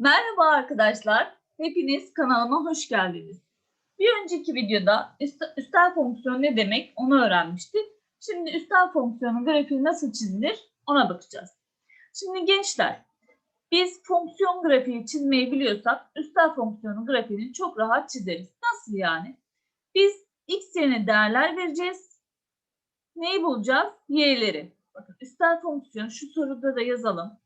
Merhaba arkadaşlar. Hepiniz kanalıma hoş geldiniz. Bir önceki videoda üst- üstel fonksiyon ne demek onu öğrenmiştik. Şimdi üstel fonksiyonun grafiği nasıl çizilir ona bakacağız. Şimdi gençler biz fonksiyon grafiği çizmeyi biliyorsak üstel fonksiyonun grafiğini çok rahat çizeriz. Nasıl yani? Biz x yerine değerler vereceğiz. Neyi bulacağız? Y'leri. Bakın üstel fonksiyon şu soruda da yazalım.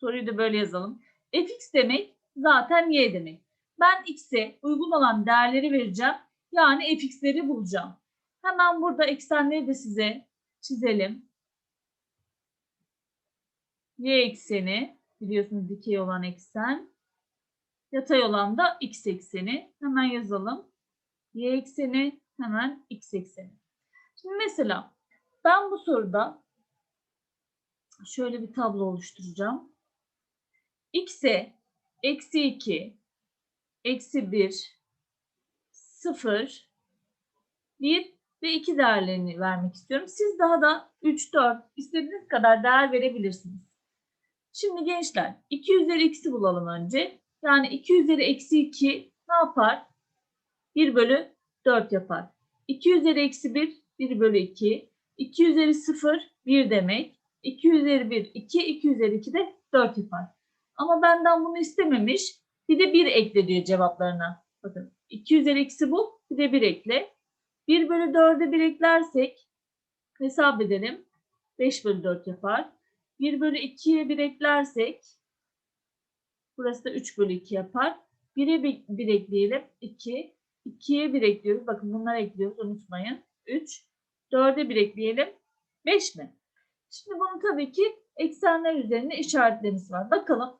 Soruyu da böyle yazalım. fx demek zaten y demek. Ben x'e uygun olan değerleri vereceğim. Yani fx'leri bulacağım. Hemen burada eksenleri de size çizelim. Y ekseni biliyorsunuz dikey olan eksen. Yatay olan da x ekseni. Hemen yazalım. Y ekseni hemen x ekseni. Şimdi mesela ben bu soruda şöyle bir tablo oluşturacağım x'e eksi 2, eksi 1, 0, 1 ve 2 değerlerini vermek istiyorum. Siz daha da 3, 4 istediğiniz kadar değer verebilirsiniz. Şimdi gençler 2 üzeri x'i bulalım önce. Yani 2 üzeri eksi 2 ne yapar? 1 bölü 4 yapar. 2 üzeri eksi 1 1 bölü 2. 2 üzeri 0 1 demek. 2 üzeri 1 2. 2 üzeri 2 de 4 yapar. Ama benden bunu istememiş. Bir de 1 ekle diyor cevaplarına. Bakın 2 üzeri bu. Bir de 1 ekle. 1 bölü 4'e 1 eklersek hesap edelim. 5 bölü 4 yapar. 1 bölü 2'ye 1 eklersek burası da 3 bölü 2 yapar. 1'e 1, 1 ekleyelim. 2. 2'ye 1 ekliyoruz. Bakın bunları ekliyoruz unutmayın. 3. 4'e 1 ekleyelim. 5 mi? Şimdi bunu tabii ki eksenler üzerinde işaretlerimiz var. Bakalım.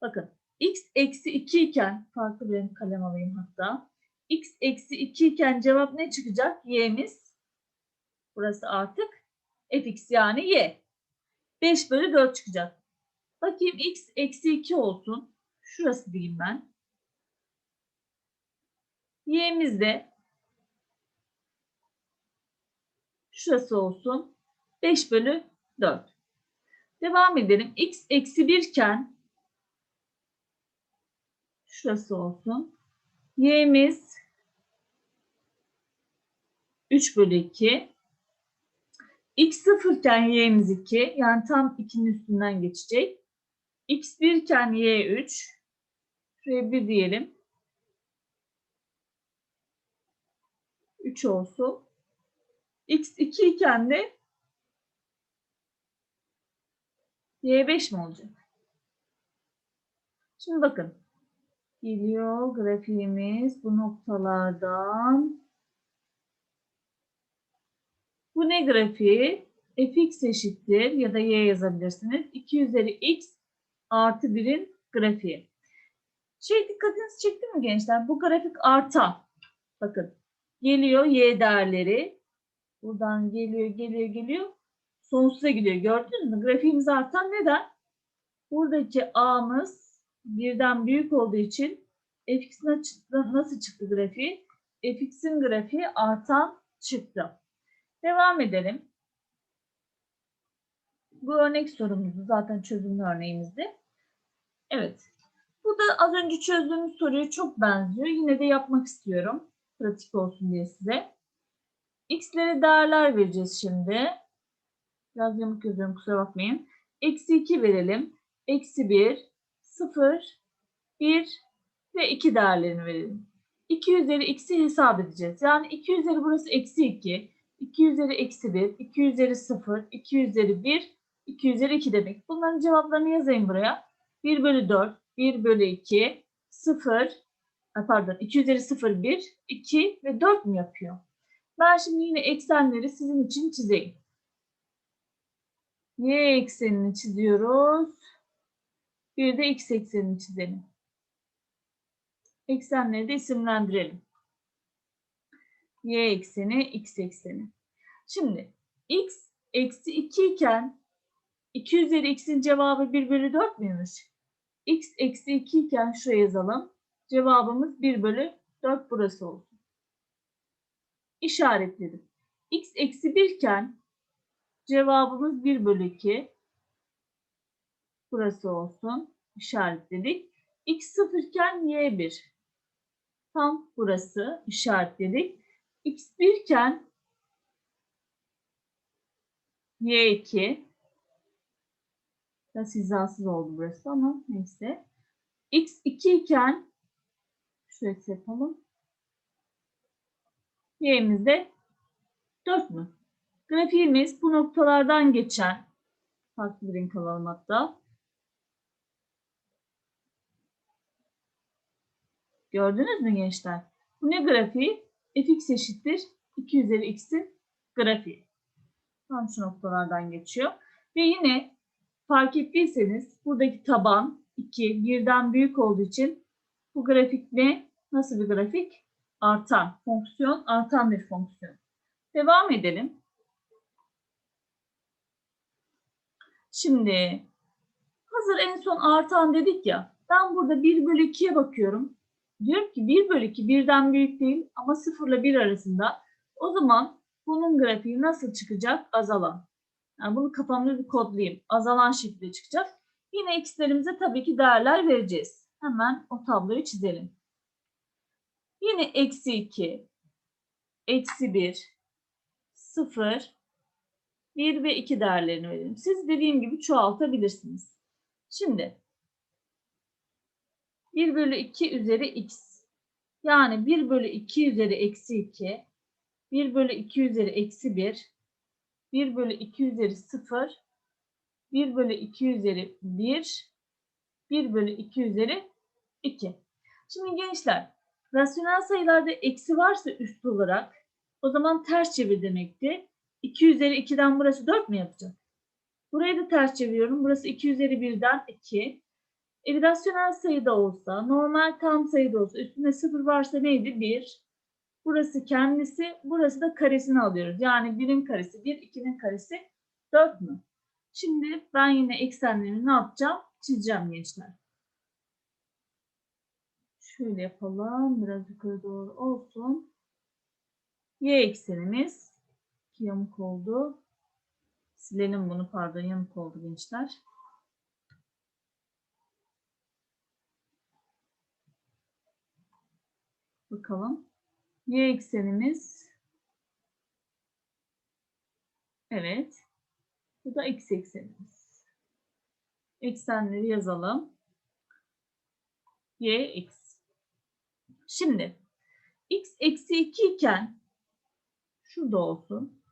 Bakın x eksi 2 iken farklı bir kalem alayım hatta. x eksi 2 iken cevap ne çıkacak? y'miz. Burası artık fx yani y. 5 bölü 4 çıkacak. Bakayım x eksi 2 olsun. Şurası diyeyim ben. y'miz de şurası olsun. 5 bölü 4. Devam edelim. x eksi 1 iken şurası olsun. y'miz 3 bölü 2. x 0 iken y'miz 2. Yani tam 2'nin üstünden geçecek. x 1 iken y 3. Şuraya 1 diyelim. 3 olsun. x 2 iken de y5 mi olacak? Şimdi bakın. Geliyor grafiğimiz bu noktalardan. Bu ne grafiği? fx eşittir ya da y yazabilirsiniz. 2 üzeri x artı 1'in grafiği. Şey dikkatinizi çekti mi gençler? Bu grafik arta. Bakın geliyor y değerleri. Buradan geliyor, geliyor, geliyor. Sonsuza gidiyor. Gördünüz mü? Grafiğimiz artan neden? Buradaki a'mız birden büyük olduğu için fx nasıl çıktı grafiği? fx'in grafiği artan çıktı. Devam edelim. Bu örnek sorumuzdu. Zaten çözümlü örneğimizdi. Evet. Bu da az önce çözdüğümüz soruya çok benziyor. Yine de yapmak istiyorum. Pratik olsun diye size. X'lere değerler vereceğiz şimdi. Biraz yamuk yazıyorum kusura bakmayın. Eksi 2 verelim. Eksi 1, 0, 1 ve 2 değerlerini verelim. 2 üzeri x'i hesap edeceğiz. Yani 2 üzeri burası eksi 2. 2 üzeri eksi 1, 2 üzeri 0, 2 üzeri 1, 2 üzeri 2 demek. Bunların cevaplarını yazayım buraya. 1 bölü 4, 1 bölü 2, 0, pardon 2 üzeri 0, 1, 2 ve 4 mü yapıyor? Ben şimdi yine eksenleri sizin için çizeyim. Y eksenini çiziyoruz. Bir de x eksenini çizelim. Eksenleri de isimlendirelim. Y ekseni, x ekseni. Şimdi x eksi 2 iken 2 üzeri x'in cevabı 1 bölü 4 müymüş? x eksi 2 iken şuraya yazalım. Cevabımız 1 bölü 4 burası olsun. İşaretledim. x eksi 1 iken cevabımız 1 bölü 2. Burası olsun. İşaretledik. X 0 iken Y 1. Tam burası işaretledik. X 1 iken Y2 Biraz hizasız oldu burası ama neyse. X2 iken şöyle yapalım. Y'imiz de 4 mü? Grafiğimiz bu noktalardan geçen farklı bir renk alalım hatta. Gördünüz mü gençler? Bu ne grafiği? fx eşittir 2 üzeri x'in grafiği. Tam şu noktalardan geçiyor. Ve yine fark ettiyseniz buradaki taban 2 birden büyük olduğu için bu grafik ne? Nasıl bir grafik? Artan. Fonksiyon artan bir fonksiyon. Devam edelim. Şimdi hazır en son artan dedik ya. Ben burada 1 bölü 2'ye bakıyorum. Diyorum ki 1 bölü 2 birden büyük değil ama 0 ile 1 arasında. O zaman bunun grafiği nasıl çıkacak? Azalan. Yani bunu kafamda bir kodlayayım. Azalan şekilde çıkacak. Yine x'lerimize tabii ki değerler vereceğiz. Hemen o tabloyu çizelim. Yine eksi 2, eksi 1, 0, 1 ve 2 değerlerini verelim. Siz dediğim gibi çoğaltabilirsiniz. Şimdi 1 bölü 2 üzeri x. Yani 1 bölü 2 üzeri eksi 2, 1 bölü 2 üzeri eksi 1, 1 bölü 2 üzeri 0, 1 bölü 2 üzeri 1, 1 bölü 2 üzeri 2. Şimdi gençler, rasyonel sayılarda eksi varsa üst olarak o zaman ters çevir demekti. 2 üzeri 2'den burası 4 mü yapacak? Burayı da ters çeviriyorum. Burası 2 üzeri 1'den 2. E, rasyonel sayıda olsa, normal tam sayıda olsa, üstünde 0 varsa neydi? 1. Burası kendisi, burası da karesini alıyoruz. Yani 1'in karesi 1, 2'nin karesi 4 mü? Şimdi ben yine eksenlerini ne yapacağım? Çizeceğim gençler. Şöyle yapalım. Biraz yukarı doğru olsun. Y eksenimiz yamuk oldu. Silelim bunu pardon yamuk oldu gençler. Bakalım. Y eksenimiz Evet. Bu da x eksenimiz. Eksenleri yazalım. Y x. Şimdi x eksi 2 iken şurada olsun.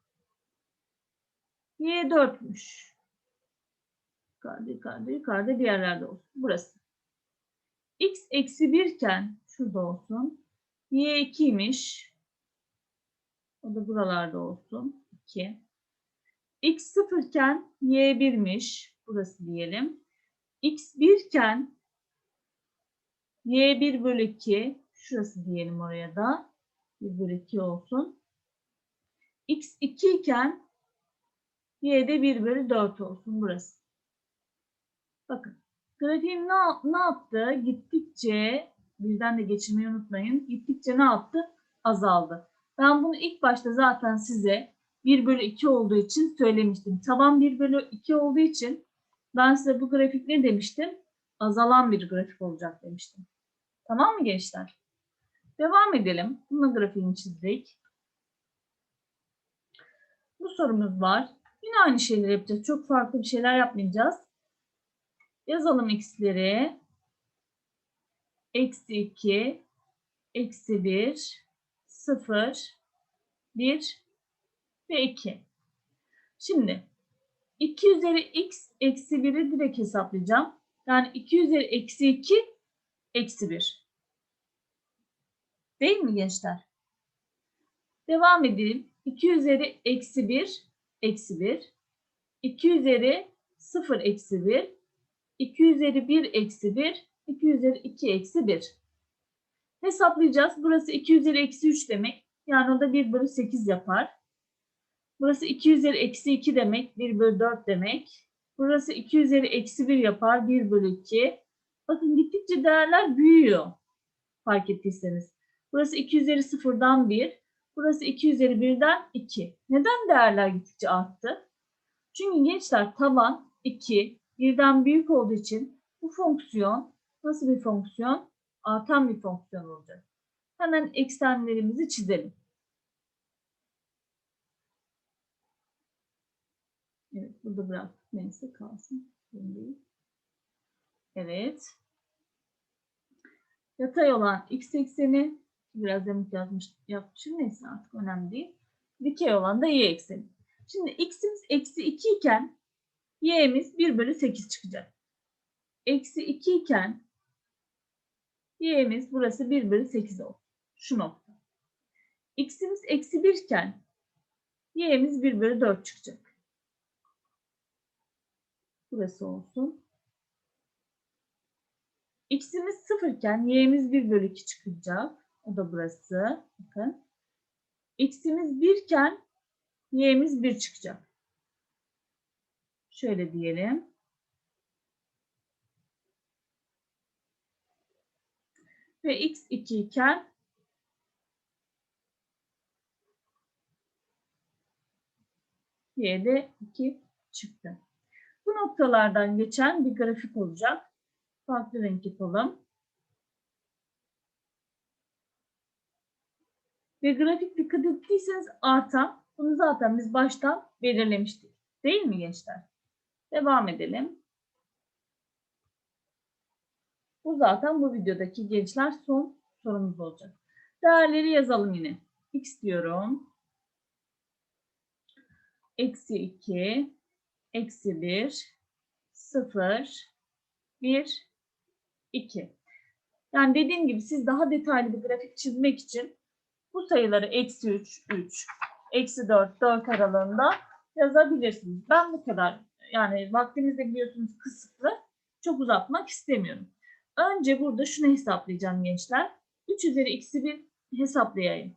Y 4'müş. Yukarıda yukarıda yukarıda bir yerlerde olsun. Burası. X eksi 1 iken şurada olsun. Y 2'ymiş. O da buralarda olsun. 2. X 0 iken Y 1'miş. Burası diyelim. X 1 iken Y 1 bölü 2. Şurası diyelim oraya da. 1 bölü 2 olsun. X 2 iken Y de 1 bölü 4 olsun burası. Bakın. Grafiğim ne, ne yaptı? Gittikçe birden de geçirmeyi unutmayın. Gittikçe ne yaptı? Azaldı. Ben bunu ilk başta zaten size 1 bölü 2 olduğu için söylemiştim. Taban 1 bölü 2 olduğu için ben size bu grafik ne demiştim? Azalan bir grafik olacak demiştim. Tamam mı gençler? Devam edelim. Bunun grafiğini çizdik. Bu sorumuz var. Yine aynı şeyleri yapacağız. Çok farklı bir şeyler yapmayacağız. Yazalım x'leri. Eksi 2, eksi 1, 0, 1 ve 2. Şimdi 2 üzeri x eksi 1'i direkt hesaplayacağım. Yani 2 üzeri eksi 2 eksi 1. Değil mi gençler? Devam edelim. 2 üzeri eksi 1 eksi 1. 2 üzeri 0 eksi 1. 2 üzeri 1 eksi 1. 2 üzeri 2 eksi 1. Hesaplayacağız. Burası 2 üzeri eksi 3 demek. Yani o da 1 bölü 8 yapar. Burası 2 üzeri eksi 2 demek. 1 bölü 4 demek. Burası 2 üzeri eksi 1 yapar. 1 bölü 2. Bakın gittikçe değerler büyüyor. Fark ettiyseniz. Burası 2 üzeri 0'dan 1. Burası 2 üzeri 1'den 2. Neden değerler gittikçe arttı? Çünkü gençler taban 2, birden büyük olduğu için bu fonksiyon nasıl bir fonksiyon? Artan bir fonksiyon olacak. Hemen eksenlerimizi çizelim. Evet, burada bırak. Neyse kalsın. Evet. Yatay olan x ekseni biraz yamuk yazmış, yapmışım. Neyse artık önemli değil. Dikey olan da y ekseni. Şimdi x'imiz eksi 2 iken y'miz 1 bölü 8 çıkacak. Eksi 2 iken y'miz burası 1 bölü 8 oldu. Şu nokta. x'imiz eksi 1 iken y'miz 1 bölü 4 çıkacak. Burası olsun. X'imiz 0 iken y'miz 1 bölü 2 çıkacak. O da burası. Bakın. X'imiz 1 iken y'miz 1 çıkacak. Şöyle diyelim. Ve x 2 iken y de 2 çıktı. Bu noktalardan geçen bir grafik olacak. Farklı renk yapalım. Ve grafik dikkat ettiyseniz artan, bunu zaten biz baştan belirlemiştik. Değil mi gençler? Devam edelim. Bu zaten bu videodaki gençler son sorumuz olacak. Değerleri yazalım yine. X diyorum. Eksi 2, eksi 1, 0, 1, 2. Yani dediğim gibi siz daha detaylı bir grafik çizmek için bu sayıları eksi 3, 3, eksi 4, 4 aralığında yazabilirsiniz. Ben bu kadar yani vaktiniz de biliyorsunuz kısıtlı. Çok uzatmak istemiyorum. Önce burada şunu hesaplayacağım gençler. 3 üzeri eksi 1 hesaplayayım.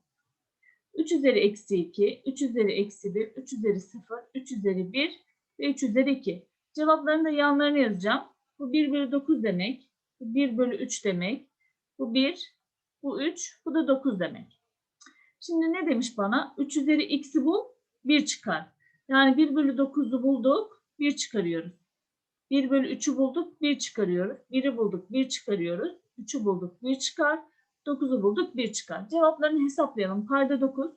3 üzeri eksi 2, 3 üzeri eksi 1, 3 üzeri 0, 3 üzeri 1 ve 3 üzeri 2. Cevaplarını da yanlarına yazacağım. Bu 1 bölü 9 demek. Bu 1 bölü 3 demek. Bu 1, bu 3, bu da 9 demek. Şimdi ne demiş bana? 3 üzeri x'i bul, 1 çıkar. Yani 1 bölü 9'u bulduk, 1 çıkarıyoruz. 1 bölü 3'ü bulduk, 1 çıkarıyoruz. 1'i bulduk, 1 çıkarıyoruz. 3'ü bulduk, 1 çıkar. 9'u bulduk, 1 çıkar. Cevaplarını hesaplayalım. Payda 9.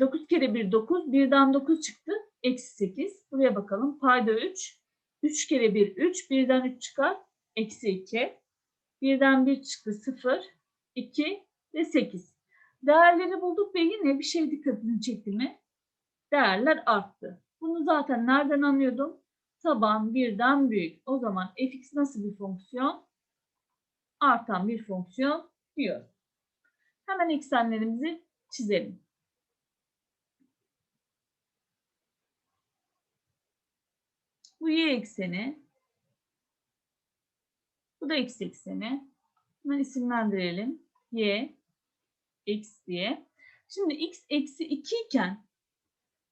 9 kere 1 9. 1'den 9 çıktı. Eksi 8. Buraya bakalım. Payda 3. 3 kere 1 3. 1'den 3 çıkar. Eksi 2. 1'den 1 çıktı 0. 2 ve 8. Değerleri bulduk ve yine bir şey dikkatini çekti mi? Değerler arttı. Bunu zaten nereden anlıyordum? Taban birden büyük. O zaman fx nasıl bir fonksiyon? Artan bir fonksiyon diyor. Hemen eksenlerimizi çizelim. Bu y ekseni. Bu da x ekseni. Hemen isimlendirelim. Y, x diye. Şimdi x eksi 2 iken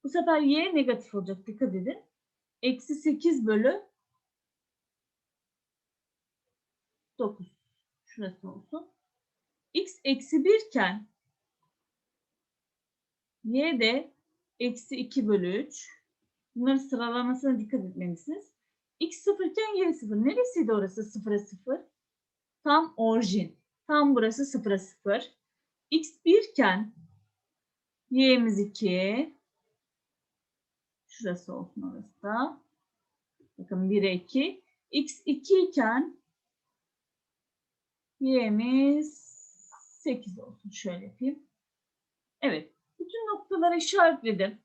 bu sefer y negatif olacak. Dikkat edin. Eksi 8 bölü 9. Şurası olsun. x eksi 1 iken y de eksi 2 bölü 3. Bunların sıralamasına dikkat etmelisiniz. x 0 iken y 0. Neresiydi orası 0'a 0? Tam orijin. Tam burası 0'a 0. x 1 iken y'miz 2. Şurası olsun orası da. Bakın 1'e 2. x 2 iken y'miz 8 olsun. Şöyle yapayım. Evet. Bütün noktaları işaretledim.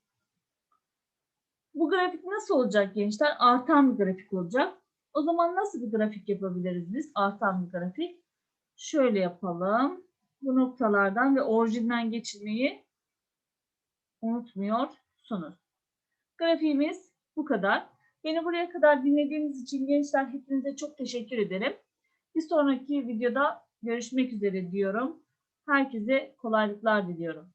Bu grafik nasıl olacak gençler? Artan bir grafik olacak. O zaman nasıl bir grafik yapabiliriz biz? Artan bir grafik. Şöyle yapalım. Bu noktalardan ve orijinden geçirmeyi unutmuyorsunuz. Grafiğimiz bu kadar. Beni buraya kadar dinlediğiniz için gençler hepinize çok teşekkür ederim. Bir sonraki videoda görüşmek üzere diyorum. Herkese kolaylıklar diliyorum.